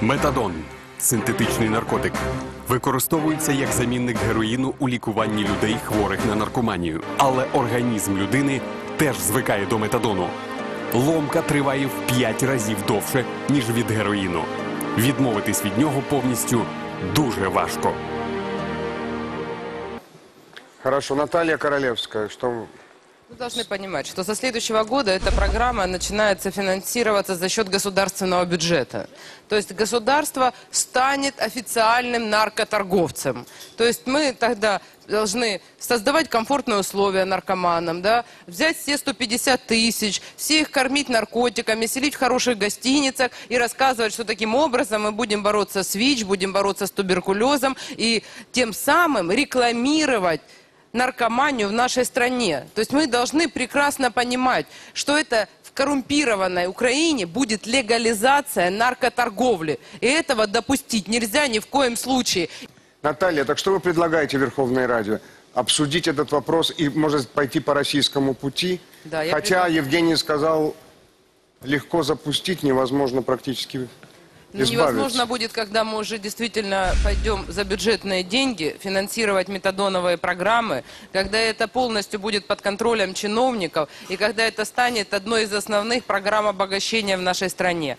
Метадон синтетичний наркотик. Використовується як замінник героїну у лікуванні людей, хворих на наркоманію. Але організм людини теж звикає до метадону. Ломка триває в 5 разів довше, ніж від героїну. Відмовитись від нього повністю дуже важко. Хорошо, Наталья Королевская, что Вы должны понимать, что со следующего года эта программа начинается финансироваться за счет государственного бюджета. То есть государство станет официальным наркоторговцем. То есть мы тогда должны создавать комфортные условия наркоманам, да, взять все 150 тысяч, все их кормить наркотиками, селить в хороших гостиницах и рассказывать, что таким образом мы будем бороться с ВИЧ, будем бороться с туберкулезом и тем самым рекламировать наркоманию в нашей стране. То есть мы должны прекрасно понимать, что это в коррумпированной Украине будет легализация наркоторговли. И этого допустить нельзя ни в коем случае. Наталья, так что вы предлагаете Верховной Раде? Обсудить этот вопрос и, может, пойти по российскому пути? Да, Хотя предлагаю. Евгений сказал, легко запустить, невозможно практически Ну, избавиться. невозможно будет, когда мы уже действительно пойдем за бюджетные деньги финансировать метадоновые программы, когда это полностью будет под контролем чиновников и когда это станет одной из основных программ обогащения в нашей стране.